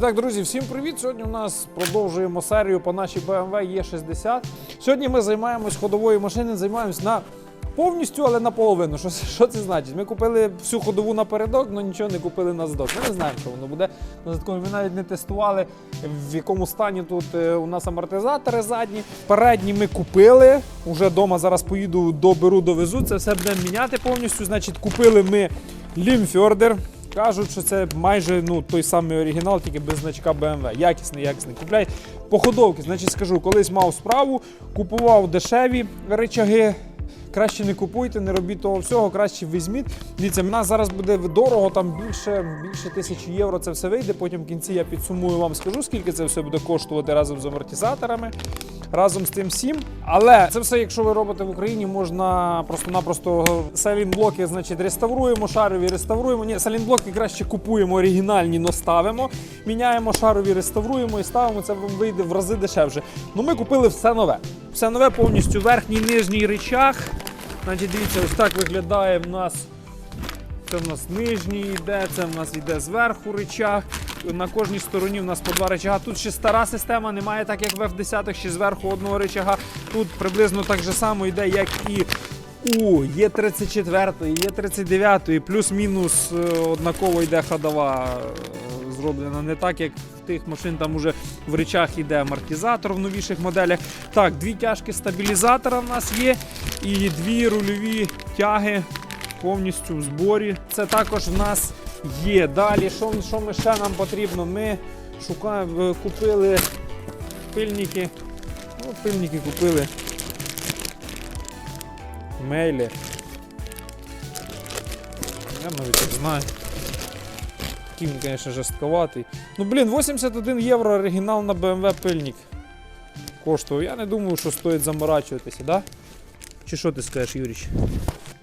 І так, друзі, всім привіт! Сьогодні у нас продовжуємо серію по нашій BMW E60. Сьогодні ми займаємось ходовою машиною, займаємось на повністю, але наполовину. Що, що це значить? Ми купили всю ходову напередок, але нічого не купили на задок. Ми не знаємо, що воно буде на. Ми навіть не тестували, в якому стані тут е, у нас амортизатори задні. Передні ми купили. Уже вдома зараз поїду, доберу, довезу. Це все будемо міняти повністю. Значить, купили ми Лімфьордер. Кажуть, що це майже ну, той самий оригінал, тільки без значка BMW. Якісний, якісний. Купляй походовки. Значить, скажу, колись мав справу, купував дешеві речаги. Краще не купуйте, не робіть того всього, краще візьміть. Дивіться, в нас зараз буде дорого, там більше, більше тисячі євро це все вийде. Потім в кінці я підсумую вам, скажу, скільки це все буде коштувати разом з амортизаторами, разом з тим всім. Але це все, якщо ви робите в Україні, можна просто-напросто салінблоки, значить, реставруємо, шарові реставруємо. Ні, салінблоки краще купуємо оригінальні, но ставимо. Міняємо шарові, реставруємо і ставимо. Це вам вийде в рази дешевше. Ну ми купили все нове. Все нове повністю верхній нижній речах. Значить, дивіться, ось так виглядає в нас. Це в нас нижній йде, це в нас йде зверху речах. На кожній стороні в нас по два речага. Тут ще стара система, немає так, як в F10, ще зверху одного речага. Тут приблизно так же само йде, як і у Є34, Є39, плюс-мінус е, однаково йде ходова е, зроблена. Не так, як в тих машин там уже в речах йде амортизатор в новіших моделях. Так, дві тяжки стабілізатора в нас є, і дві рульові тяги повністю в зборі. Це також в нас є. Далі, що, що ми ще нам потрібно? Ми шукаємо, е, купили пильники. Ну, пильники купили. Мейлі. Я навіть не знаю. Такий він, звісно, жорстковатий. Ну, блін, 81 євро оригінал на BMW пильник коштував. Я не думаю, що стоїть заморачуватися, да? Чи що ти скажеш, Юріч?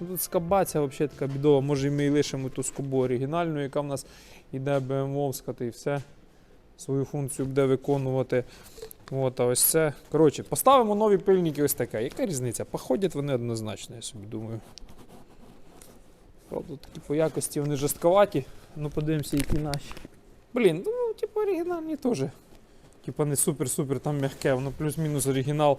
Ну, Тут скабаця взагалі така бідова. Може ми і лишимо ту скобу оригінальну, яка в нас іде BMW, та і все. Свою функцію буде виконувати. От, а ось це. Коротше, поставимо нові пильники ось таке. Яка різниця? Походять вони однозначно, я собі думаю. Правда, такі по якості вони жорстковаті. Ну подивимося, які наші. Блін, ну, типу, оригінальні теж. Типа не супер-супер там м'яке, воно плюс-мінус оригінал.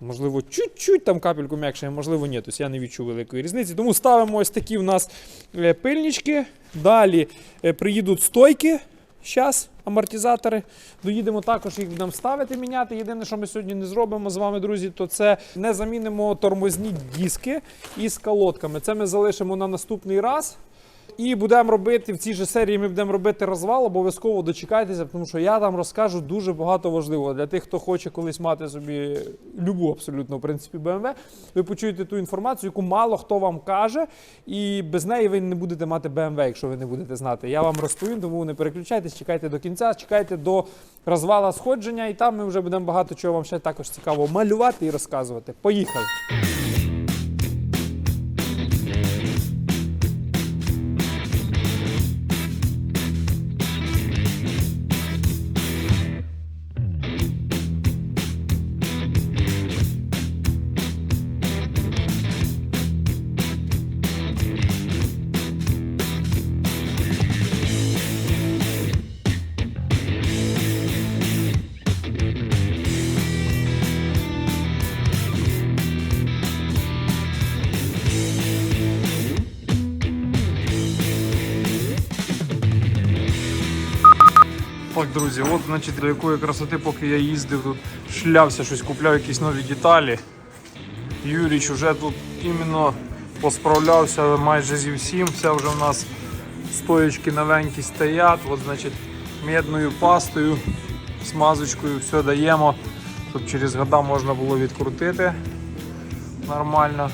Можливо, чуть-чуть там капельку м'якше, а можливо, ні. Тобто я не відчув великої різниці. Тому ставимо ось такі в нас е, пильнички. Далі е, приїдуть стойки. Зараз амортизатори. Доїдемо також їх будемо ставити, міняти. Єдине, що ми сьогодні не зробимо з вами, друзі, то це не замінимо тормозні диски із колодками. Це ми залишимо на наступний раз. І будемо робити в цій же серії. Ми будемо робити розвал. Обов'язково дочекайтеся, тому що я там розкажу дуже багато важливого для тих, хто хоче колись мати собі любу абсолютно в принципі BMW. Ви почуєте ту інформацію, яку мало хто вам каже, і без неї ви не будете мати BMW, якщо ви не будете знати. Я вам розповім, тому не переключайтесь, чекайте до кінця, чекайте до розвала сходження, і там ми вже будемо багато чого вам ще також цікаво малювати і розказувати. Поїхали! Так, друзі, от значить до якої красоти, поки я їздив, тут шлявся, щось купляв, якісь нові деталі. Юріч вже тут іменно посправлявся майже зі всім. Все вже в нас стоєчки новенькі стоять. От, значить, медною пастою, смазочкою все даємо, щоб через года можна було відкрутити нормально.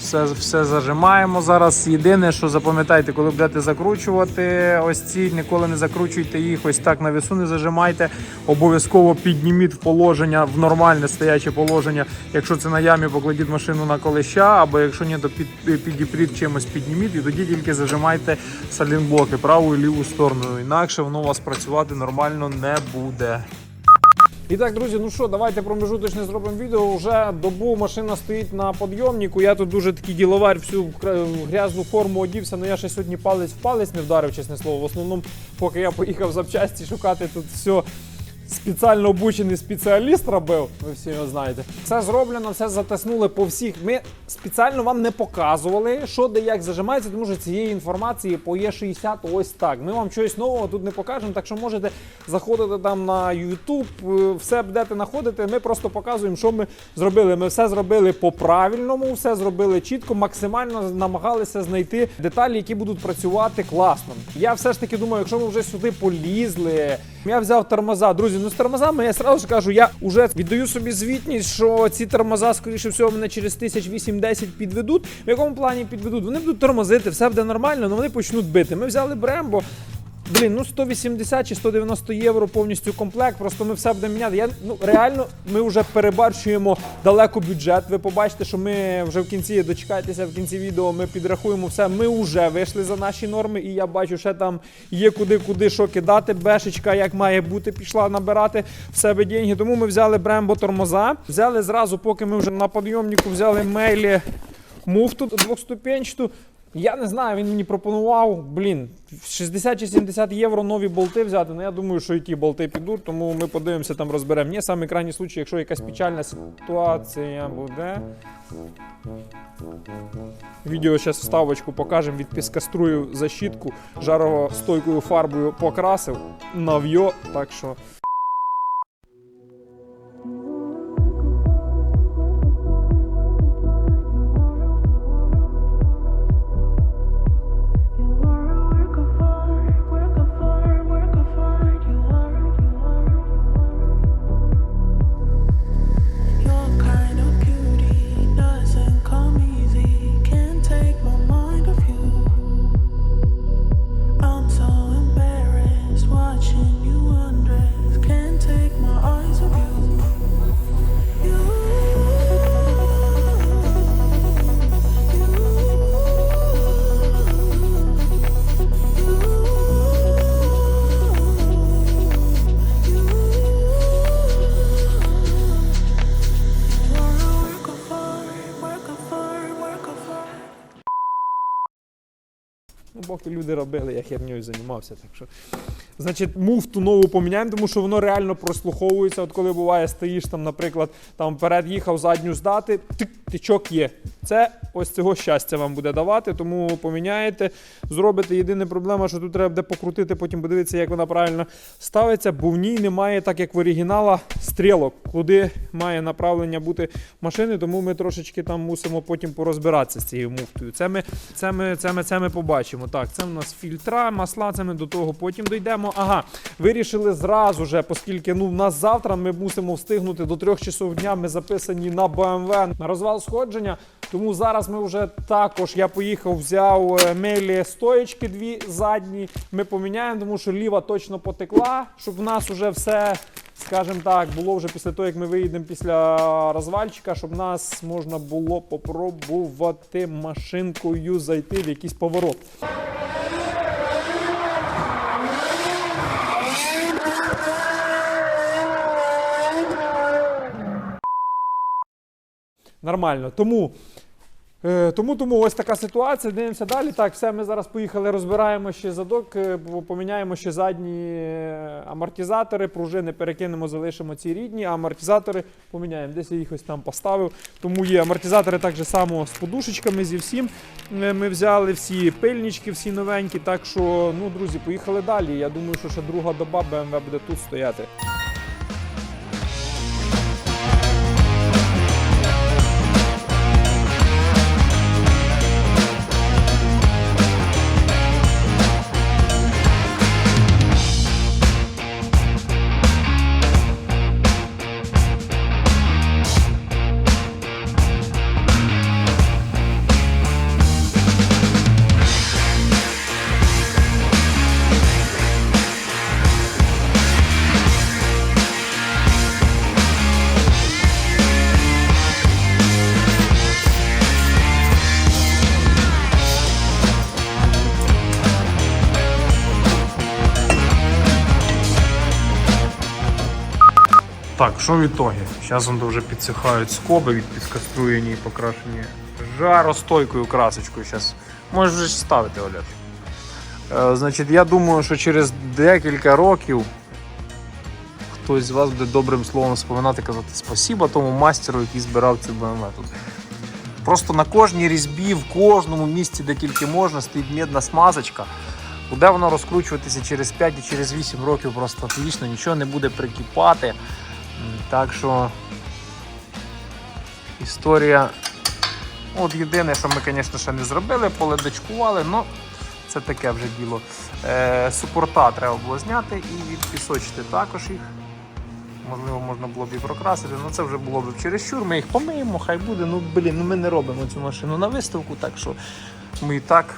Все, все зажимаємо зараз. Єдине, що запам'ятайте, коли будете закручувати ось ці, ніколи не закручуйте їх, ось так на весу не зажимайте. Обов'язково підніміть в положення, в нормальне стояче положення. Якщо це на ямі, покладіть машину на колеща, або якщо ні, то під, підіпріть чимось підніміть і тоді тільки зажимайте салінблоки праву і ліву сторону. Інакше воно у вас працювати нормально не буде. І так, друзі, ну що, давайте промежуточне зробимо відео. Вже добу машина стоїть на підйомнику. Я тут дуже такий діловар, всю грязну форму одівся, але я ще сьогодні палець в палець не вдарив, чесне слово. В основному, поки я поїхав запчасті шукати тут все. Спеціально обучений спеціаліст робив, ви всі його знаєте. Все зроблено, все затиснули по всіх. Ми спеціально вам не показували, що де як зажимається, тому що цієї інформації по Е60 ось так. Ми вам щось нового тут не покажемо, так що можете заходити там на YouTube, е, все будете знаходити. Ми просто показуємо, що ми зробили. Ми все зробили по правильному, все зробили чітко, максимально намагалися знайти деталі, які будуть працювати класно. Я все ж таки думаю, якщо ми вже сюди полізли. Я взяв тормоза. Друзі, ну з тормозами я сразу ж кажу, я вже віддаю собі звітність, що ці тормоза, скоріше всього, мене через тисяч 8-10 підведуть. В якому плані підведуть? Вони будуть тормозити, все буде нормально, але вони почнуть бити. Ми взяли Брембо. Блін, ну 180 чи 190 євро повністю комплект. Просто ми все будемо міняти. Я ну реально ми вже перебарщуємо далеко бюджет. Ви побачите, що ми вже в кінці дочекайтеся в кінці відео. Ми підрахуємо все. Ми вже вийшли за наші норми, і я бачу, ще там є куди, куди що кидати. Бешечка, як має бути, пішла набирати в себе деньги. Тому ми взяли Брембо тормоза. Взяли зразу, поки ми вже на підйомнику взяли мейлі муфту двохступенчату. Я не знаю, він мені пропонував, блін, 60 чи 70 євро нові болти взяти. Ну я думаю, що і ті болти підуть, тому ми подивимося, там розберемо. Ні, саме крайній случай, якщо якась печальна ситуація буде. Відео зараз вставочку покажемо. Від піскаструю защітку, жаростойкою фарбою покрасив, нав'йо, так що. Люди робили, я херньою займався. Так що. Значить, муфту нову поміняємо, тому що воно реально прослуховується. От коли буває, стоїш там, наприклад, там вперед їхав, задню здати, тик, тичок є. Це ось цього щастя вам буде давати, тому поміняєте, зробите. Єдина проблема, що тут треба буде покрутити, потім подивитися, як вона правильно ставиться, бо в ній немає, так як в оригінала, стрілок, куди має направлення бути машини, тому ми трошечки там мусимо потім порозбиратися з цією муфтою. Це ми, це ми, це ми, це ми побачимо. Так, це в нас фільтра, масла, це ми до того потім дійдемо. Ага, вирішили зразу же, оскільки ну, в нас завтра ми мусимо встигнути до трьох часов дня. Ми записані на BMW на розвал сходження. Тому зараз ми вже також я поїхав, взяв е, мейлі стоєчки дві задні. Ми поміняємо, тому що ліва точно потекла, щоб в нас вже все. Скажімо так, було вже після того, як ми виїдемо після розвальчика, щоб нас можна було попробувати машинкою зайти в якийсь поворот. Нормально. Тому, тому, тому ось така ситуація. Дивимося далі. Так, все, ми зараз поїхали, розбираємо ще задок, е, поміняємо ще задні е, амортизатори, пружини перекинемо, залишимо ці рідні, а амортизатори поміняємо. Десь я їх ось там поставив. Тому є амортизатори так же само з подушечками, зі всім. Е, Ми взяли всі пильнички, всі новенькі. Так що, ну, друзі, поїхали далі. Я думаю, що ще друга доба BMW буде тут стояти. Що в ітогі? Зараз вони вже підсихають скоби від підкаструєні і покрашені жаростойкою красочкою. Зараз можеш ставити, Олег. Е, значить, я думаю, що через декілька років хтось з вас буде добрим словом споминати, казати спасіба тому мастеру, який збирав цю BMW тут. Просто на кожній різьбі, в кожному місці, де тільки можна, стоїть медна смазочка. Буде воно розкручуватися через 5 і через 8 років просто отлично, нічого не буде прикипати. Так що історія. От єдине, що ми, звісно, ще не зробили, поледачкували, але це таке вже діло. Е, супорта треба було зняти і відпісочити також їх. Можливо, можна було б і прокрасити, але це вже було б чересчур. Ми їх помиємо, хай буде. Ну, блін, ну ми не робимо цю машину на виставку, так що ми і так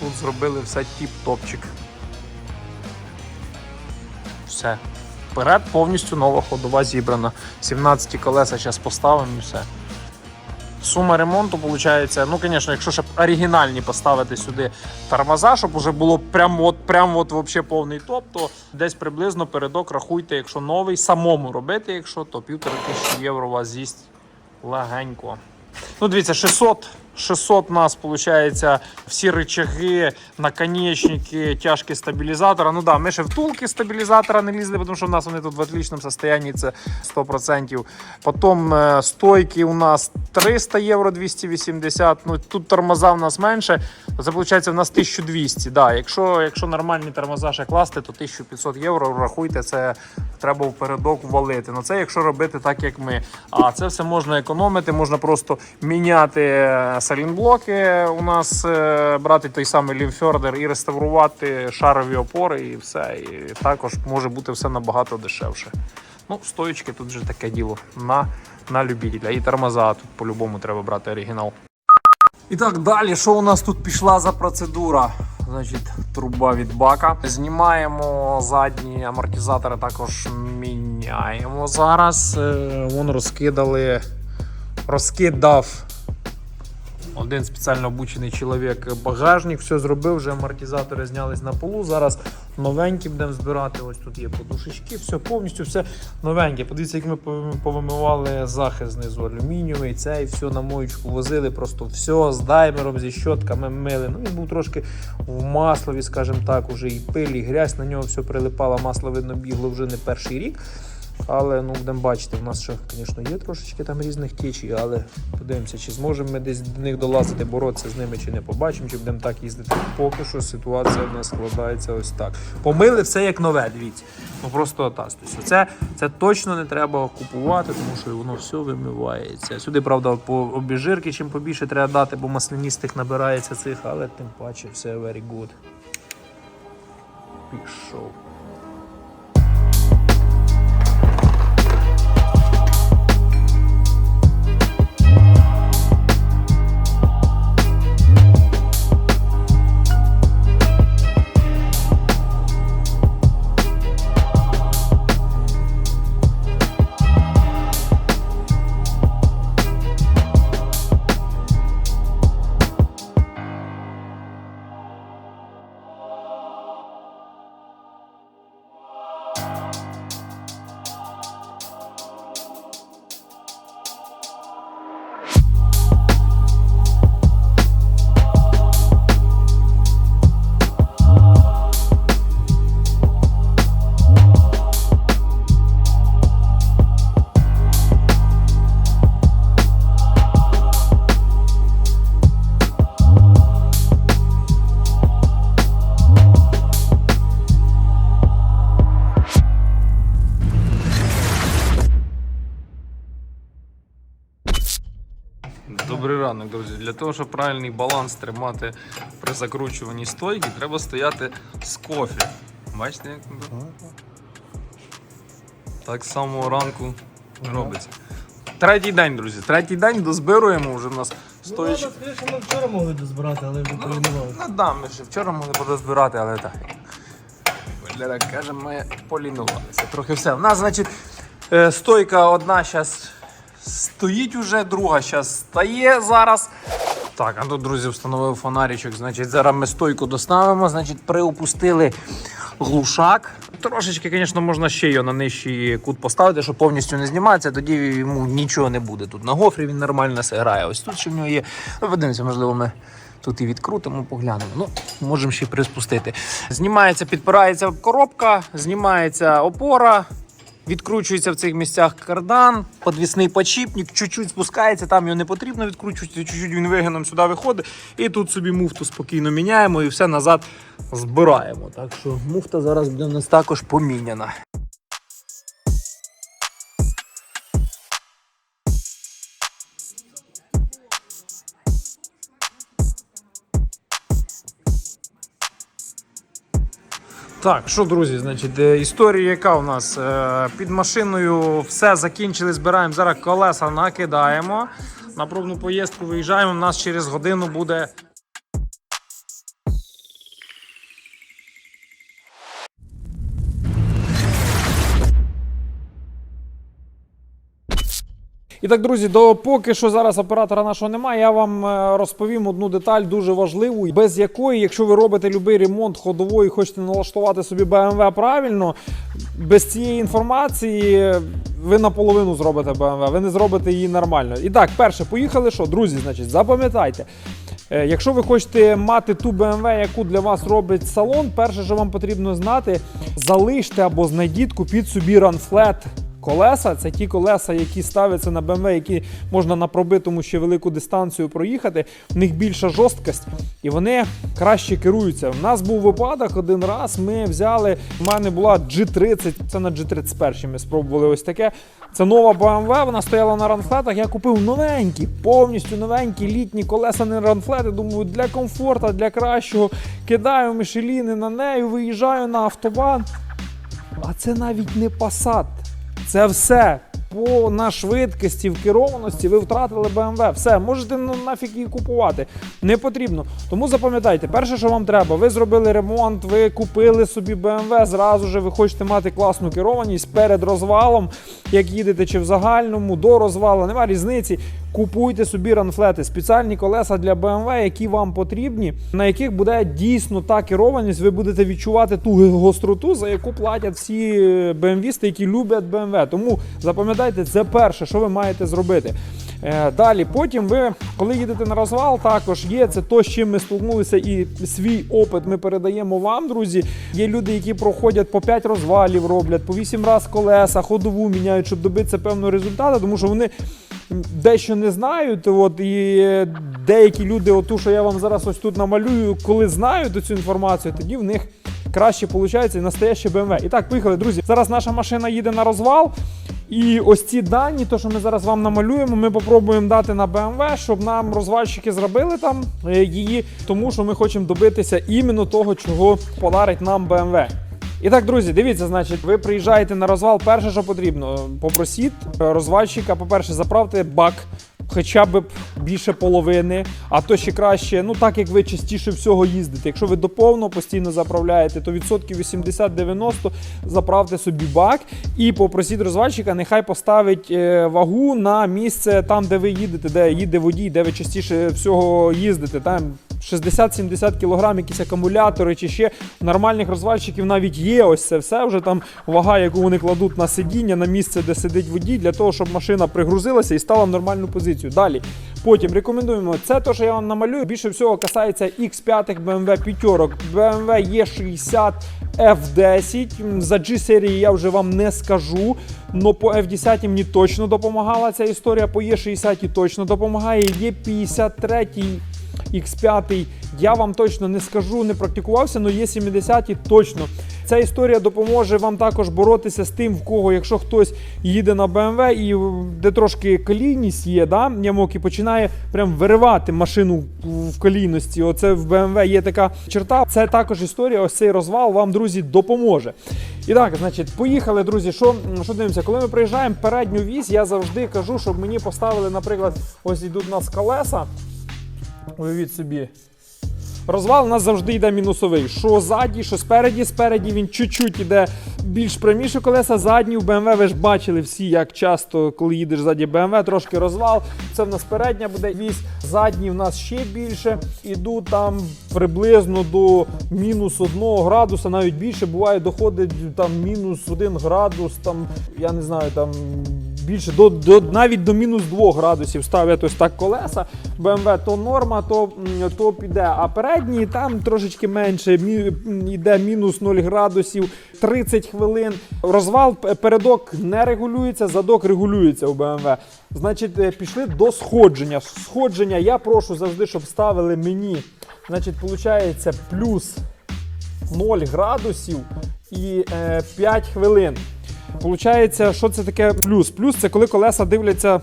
тут зробили все тіп-топчик. Все. Вперед повністю нова ходова зібрана. 17 колеса зараз поставимо і все. Сума ремонту виходить, ну, звісно, якщо ще оригінальні поставити сюди тормоза, щоб уже було прям от, прям от вообще повний топ, то десь приблизно передок рахуйте, якщо новий, самому робити, якщо, то півтори тисячі євро у вас з'їсть легенько. Ну, дивіться, 600, 600 у нас виходить всі рычаги, наконечники, тяжкі стабілізатора. Ну да, ми ще втулки стабілізатора не лізли, тому що в нас вони тут в отличному стані, це 100%. Потім е, стойки у нас 300 євро 280. Ну тут тормоза в нас менше. Це виходить в нас 1200. Да, якщо, якщо нормальні тормоза ще класти, то 1500 євро. Рахуйте, це треба впередок валити. Ну це якщо робити так, як ми. А це все можна економити, можна просто міняти е, салінблоки у нас, е, брати той самий лімфьордер і реставрувати шарові опори, і все. І також може бути все набагато дешевше. Ну, стоїчки тут вже таке діло на, на любителя. І тормоза тут по-любому треба брати оригінал. І так далі, що у нас тут пішла за процедура? Значить, труба від бака. Знімаємо задні амортизатори, також міняємо зараз. Е, Вон розкидали, розкидав один спеціально обучений чоловік багажник, все зробив, вже амортизатори знялись на полу. Зараз новенькі будемо збирати. Ось тут є подушечки, все повністю все новеньке. Подивіться, як ми повимивали захист знизу алюмінієвий, цей все на моючку возили, просто все з даймером, зі щотками мили. Ну він був трошки в маслові, скажімо так, уже і пиль, і грязь, на нього все прилипало, масло видно бігло вже не перший рік. Але ну будемо бачити, в нас ще, звісно, є трошечки там різних течій, але подивимося, чи зможемо ми десь до них долазити, боротися з ними, чи не побачимо, чи будемо так їздити. Поки що ситуація в нас складається ось так. Помили все як нове, дивіться. Ну просто отастуйся. Це, це точно не треба купувати, тому що воно все вимивається. Сюди, правда, по обіжирки, чим побільше треба дати, бо масляністих набирається цих, але тим паче все very good. Пішов. Того, щоб правильний баланс тримати при закручуванні стойки, треба стояти з кофе. Бачите, як так само ранку робиться. Третій день, друзі. Третій день дозбируємо вже в нас стоїть. Ну, скоріше, ми вчора могли дозбирати, але вже полінували. Ну да, ми ще вчора могли подозбирати, але так. Валера каже, ми полінувалися. Трохи все. У нас, значить, е, стойка одна зараз стоїть уже, друга зараз стає зараз. Так, а тут, друзі, встановив фонаричок. Значить, зараз ми стойку доставимо. Значить, приопустили глушак. Трошечки, звісно, можна ще його на нижчий кут поставити, щоб повністю не знімається, тоді йому нічого не буде. Тут на гофрі він нормально грає. Ось тут ще в нього є. Ну, подивимося, можливо, ми тут і відкрутимо, поглянемо. Ну, можемо ще приспустити. Знімається, підпирається коробка, знімається опора. Відкручується в цих місцях кардан, подвісний подшипник, чуть-чуть спускається, там його не потрібно відкручувати, чуть-чуть він вигином сюди виходить. І тут собі муфту спокійно міняємо і все назад збираємо. Так що муфта зараз буде у нас також поміняна. Так, що, друзі, значить, е, історія, яка у нас Е, під машиною все закінчили, збираємо. Зараз колеса накидаємо. На пробну поїздку виїжджаємо. У нас через годину буде. І так, друзі, до поки що зараз оператора нашого немає, я вам е, розповім одну деталь дуже важливу, без якої, якщо ви робите будь-який ремонт ходової, хочете налаштувати собі BMW правильно, без цієї інформації ви наполовину зробите BMW, ви не зробите її нормально. І так, перше, поїхали. Що, друзі, значить, запам'ятайте. Е, Якщо ви хочете мати ту BMW, яку для вас робить салон, перше, що вам потрібно знати, залиште або знайдіть, купіть собі ранфлет колеса. Це ті колеса, які ставляться на BMW, які можна на пробитому ще велику дистанцію проїхати. В них більша жорсткость і вони краще керуються. У нас був випадок один раз. Ми взяли. У мене була G30, це на G31 ми спробували ось таке. Це нова BMW, вона стояла на ранфлетах. Я купив новенькі, повністю новенькі літні колеса не ранфлети. Думаю, для комфорту, для кращого. Кидаю мішеліни на неї, виїжджаю на автобан. А це навіть не Passat. Це все. По на швидкості, в керованості ви втратили BMW. Все, можете ну, нафіг її купувати. Не потрібно. Тому запам'ятайте, перше, що вам треба, ви зробили ремонт, ви купили собі BMW, зразу же ви хочете мати класну керованість перед розвалом, як їдете чи в загальному, до розвалу, нема різниці. Купуйте собі ранфлети, спеціальні колеса для BMW, які вам потрібні, на яких буде дійсно та керованість, ви будете відчувати ту гостроту, за яку платять всі BMW, які люблять BMW. Тому запам'ятайте, це перше, що ви маєте зробити. Е, Далі, потім ви, коли їдете на розвал, також є це то, з чим ми столкнулися, і свій опит ми передаємо вам, друзі. Є люди, які проходять по 5 розвалів, роблять по 8 раз колеса, ходову міняють, щоб добитися певного результату, тому що вони дещо не знають. От і деякі люди, оту, що я вам зараз ось тут намалюю, коли знають цю інформацію, тоді в них краще виходить настояще BMW. І так, поїхали, друзі. Зараз наша машина їде на розвал. І ось ці дані, то що ми зараз вам намалюємо, ми попробуємо дати на BMW, щоб нам розвальщики зробили там е, її, тому що ми хочемо добитися іменно того, чого подарить нам BMW. І так, друзі, дивіться, значить, ви приїжджаєте на розвал. Перше, що потрібно, попросіть е, розвальщика, по-перше, заправте бак. Хоча б більше половини, а то ще краще, ну так як ви частіше всього їздите. Якщо ви доповно постійно заправляєте, то відсотків 80-90 заправте собі бак і попросіть розвальщика, нехай поставить е, вагу на місце там, де ви їдете, де їде водій, де ви частіше всього їздите. Там 60-70 кг якісь акумулятори чи ще нормальних розвальщиків навіть є ось це все вже там вага, яку вони кладуть на сидіння, на місце, де сидить водій, для того, щоб машина пригрузилася і стала в нормальну позицію. Далі. Потім рекомендуємо це, те, що я вам намалюю. Більше всього касається X5 BMW п'ятерок, BMW E60 F10. За G серії я вже вам не скажу. Но по F10 мені точно допомагала ця історія. По E60 точно допомагає. Є 53 X5 я вам точно не скажу, не практикувався, але є 70 точно. Ця історія допоможе вам також боротися з тим, в кого, якщо хтось їде на BMW і де трошки колійність є, да, ямок і починає прям виривати машину в колійності. Оце в BMW є така черта. Це також історія. Ось цей розвал вам, друзі, допоможе. І так, значить, поїхали, друзі. Що, що дивимося? Коли ми приїжджаємо передню вісь, я завжди кажу, щоб мені поставили, наприклад, ось йдуть у нас колеса. Уявіть собі. Розвал у нас завжди йде мінусовий. Що ззаді, що спереді, спереді він чуть-чуть йде більш пряміші колеса, задні в BMW, ви ж бачили всі, як часто, коли їдеш ззаді BMW, трошки розвал. Це в нас передня буде вісь, задні в нас ще більше. Іду там приблизно до мінус 1 градуса, навіть більше буває, доходить там мінус 1 градус, там, я не знаю, там більше до, до навіть до мінус 2 градусів ставлять ось так колеса. BMW то норма, то, то піде. А передні там трошечки менше. Мі, йде мінус 0 градусів, 30 хвилин. Розвал передок не регулюється, задок регулюється у BMW. Значить, е, пішли до сходження. Сходження я прошу завжди, щоб ставили мені. Значить, виходить плюс 0 градусів і е, 5 хвилин. Получається, що це таке плюс? Плюс це коли колеса дивляться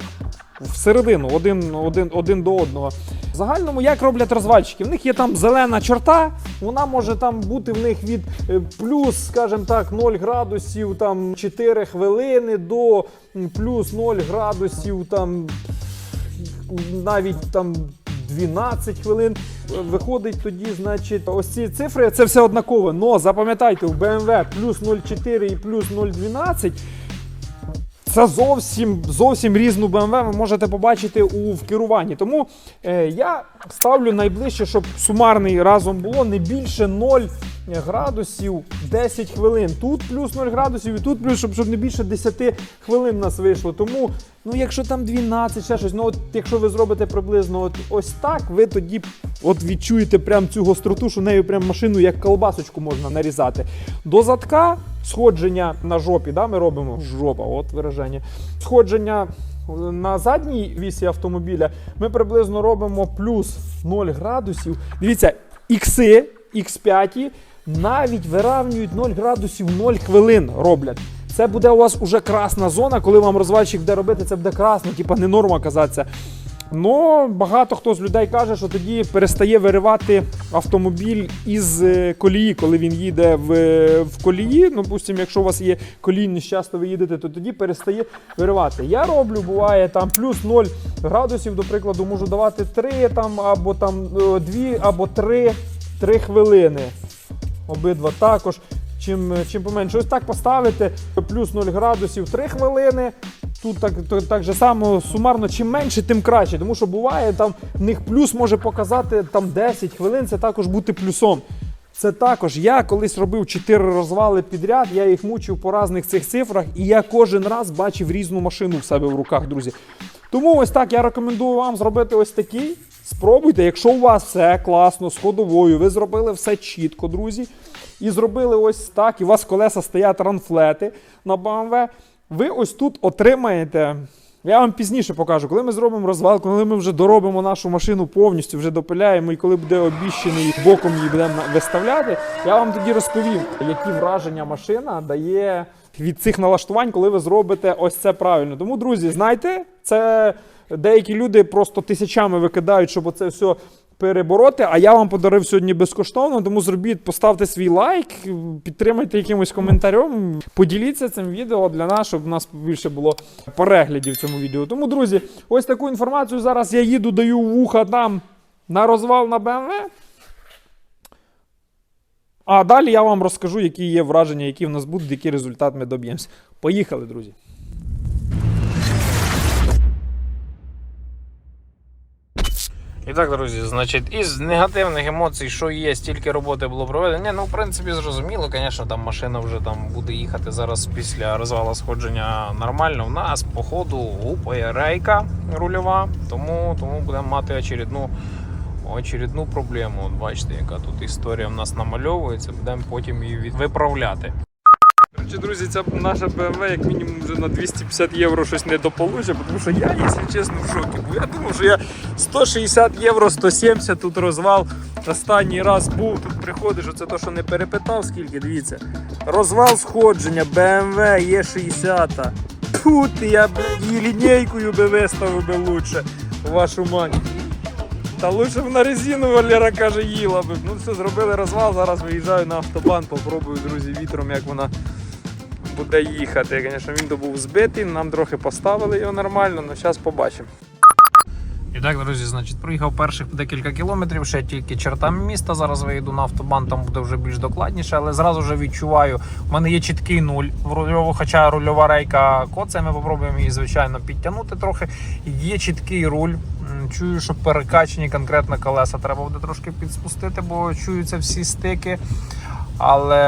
всередину, один, один, один до одного. В загальному, як роблять розвальщики? В них є там зелена чорта, вона може там бути в них від е, плюс, скажімо так, 0 градусів там 4 хвилини до плюс 0 градусів там навіть там 12 хвилин. Виходить тоді, значить, ось ці цифри, це все однаково. Но запам'ятайте, у BMW плюс 0,4 і плюс 0,12 це зовсім зовсім різну BMW ви можете побачити у в керуванні. Тому е, я ставлю найближче, щоб сумарний разом було не більше 0 градусів 10 хвилин. Тут плюс 0 градусів і тут плюс, щоб, щоб не більше 10 хвилин нас вийшло. Тому, ну якщо там 12, ще щось, ну от якщо ви зробите приблизно от, ось так, ви тоді от відчуєте прям цю гостроту, що нею прям машину як колбасочку можна нарізати. До задка сходження на жопі, да, ми робимо жопа, от вираження. Сходження на задній вісі автомобіля ми приблизно робимо плюс 0 градусів. Дивіться, ікси, X5 навіть виравнюють 0 градусів 0 хвилин роблять. Це буде у вас уже красна зона, коли вам розвальщик буде робити, це буде красно, типа не норма казатися. Ну, багато хто з людей каже, що тоді перестає виривати автомобіль із е, колії, коли він їде в, е, в колії. Ну, допустимо, якщо у вас є колійність, часто ви їдете, то тоді перестає виривати. Я роблю, буває там плюс 0 градусів, до прикладу, можу давати 3 там, або там 2, або 3, 3 хвилини. Обидва також. Чим, чим поменше. Ось так поставити, плюс 0 градусів 3 хвилини. Тут так, так же само сумарно, чим менше, тим краще. Тому що буває, там в них плюс може показати там 10 хвилин, це також бути плюсом. Це також я колись робив 4 розвали підряд, я їх мучив по різних цих цифрах, і я кожен раз бачив різну машину в себе в руках, друзі. Тому ось так я рекомендую вам зробити ось такий. Спробуйте, якщо у вас все класно з ходовою, ви зробили все чітко, друзі. І зробили ось так, і у вас колеса стоять ранфлети на BMW. Ви ось тут отримаєте. Я вам пізніше покажу, коли ми зробимо розвал, коли ми вже доробимо нашу машину повністю, вже допиляємо, і коли буде обіщений боком її будемо виставляти, я вам тоді розповім, які враження машина дає від цих налаштувань, коли ви зробите ось це правильно. Тому, друзі, знайте, це деякі люди просто тисячами викидають, щоб оце все перебороти. А я вам подарив сьогодні безкоштовно, тому зробіть, поставте свій лайк, підтримайте якимось коментарем, поділіться цим відео для нас, щоб у нас більше було переглядів в цьому відео. Тому, друзі, ось таку інформацію зараз я їду, даю вуха там на розвал на BMW. А далі я вам розкажу, які є враження, які в нас будуть, який результат ми доб'ємося. Поїхали, друзі. І так, друзі, значить, із негативних емоцій, що є, стільки роботи було проведено. Ну в принципі зрозуміло, звісно, там машина вже там буде їхати зараз після розвала сходження нормально. У нас, по ходу, гупає рейка рульова, тому, тому будемо мати очередну, очередну проблему. От бачите, яка тут історія в нас намальовується, будемо потім її виправляти. Короче, друзі, ця наша BMW як мінімум вже на 250 євро щось не дополучить, тому що я, якщо чесно, в шокі. Бо я думав, що я 160 євро, 170 тут розвал. Останній раз був, тут приходиш, оце то, що не перепитав, скільки, дивіться. Розвал сходження, BMW Е60. Тут я блядь, її лінійкою би виставив би лучше. Вашу мать. Та лучше б на резину Валера каже, їла би. Ну все, зробили розвал, зараз виїжджаю на автобан, попробую, друзі, вітром, як вона буде їхати. Звісно, він то збитий, нам трохи поставили його нормально, але зараз побачимо. І так, друзі, значить, проїхав перших декілька кілометрів, ще тільки чертами міста. Зараз виїду на автобан, там буде вже більш докладніше, але зразу вже відчуваю, в мене є чіткий нуль в рульову, хоча рульова рейка коце, ми попробуємо її, звичайно, підтягнути трохи. Є чіткий руль. Чую, що перекачені конкретно колеса треба буде трошки підспустити, бо чуються всі стики. Але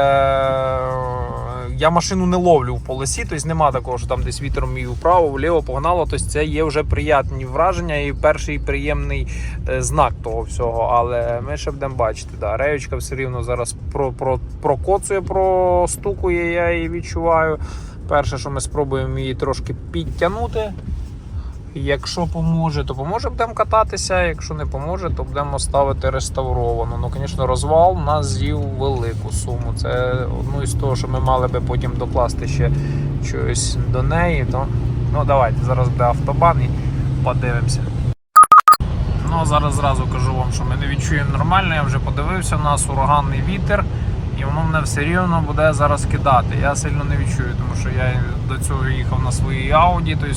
е, я машину не ловлю в полосі, тобто нема такого, що там десь вітром і вправо, вліво погнало. Тобто це є вже приємні враження і перший приємний е, знак того всього. Але ми ще будемо бачити. Да. Реючка все рівно зараз про, про, прокоцує, простукує, я її відчуваю. Перше, що ми спробуємо її трошки підтягнути. Якщо поможе, то поможе, будемо кататися. Якщо не поможе, то будемо ставити реставровану. Ну, звісно, розвал нас з'їв велику суму. Це одну із того, що ми мали би потім докласти ще щось до неї. То ну давайте зараз буде автобан і подивимося. Ну зараз зразу кажу вам, що ми не відчуємо нормально. Я вже подивився, у нас ураганний вітер, і воно мене все рівно буде зараз кидати. Я сильно не відчую, тому що я до цього їхав на своїй Ауді. Тобто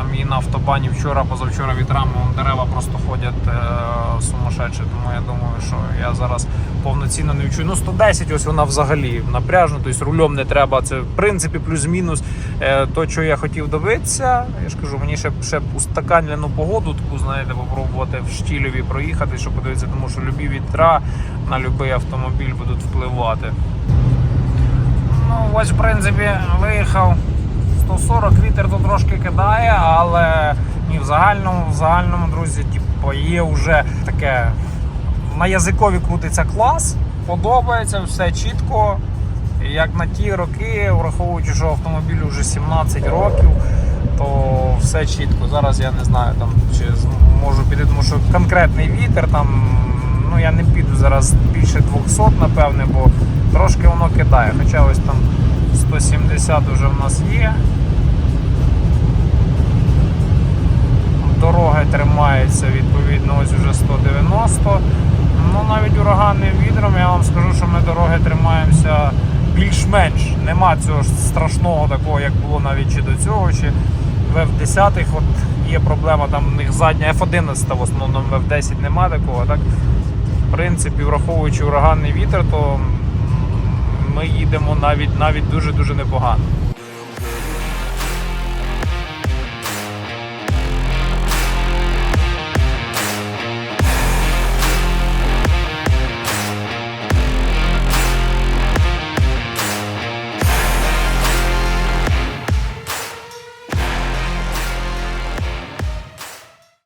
там і на автобані вчора, позавчора вітрами дерева просто ходять е, сумасшедші. Тому я думаю, що я зараз повноцінно не відчую. Ну 110 ось вона взагалі напряжна, тобто рулем не треба. Це в принципі плюс-мінус е, то, що я хотів добитися. Я ж кажу, мені ще, ще б устаканляну погоду, таку знаєте, попробувати в штілеві проїхати, щоб подивитися, тому що любі вітра на будь-який автомобіль будуть впливати. Ну, ось, в принципі, виїхав 140, вітер тут трошки кидає, але ні, в загальному, в загальному, друзі, типу, є вже таке на язикові крутиться клас, подобається, все чітко. Як на ті роки, враховуючи, що автомобілю вже 17 років, то все чітко. Зараз я не знаю там чи можу піти, тому що конкретний вітер там. Ну я не піду зараз більше 200, напевне, бо трошки воно кидає. Хоча ось там 170 вже в нас є. Дороги тримаються, відповідно, ось вже 190. Ну навіть ураганним вітром я вам скажу, що ми дороги тримаємося більш-менш. Нема цього страшного такого, як було навіть чи до цього, чи в F10 от є проблема, там у них задня F11 в основному в F10 нема такого. Так? В принципі, враховуючи ураганний вітер, то ми їдемо навіть навіть дуже-дуже непогано.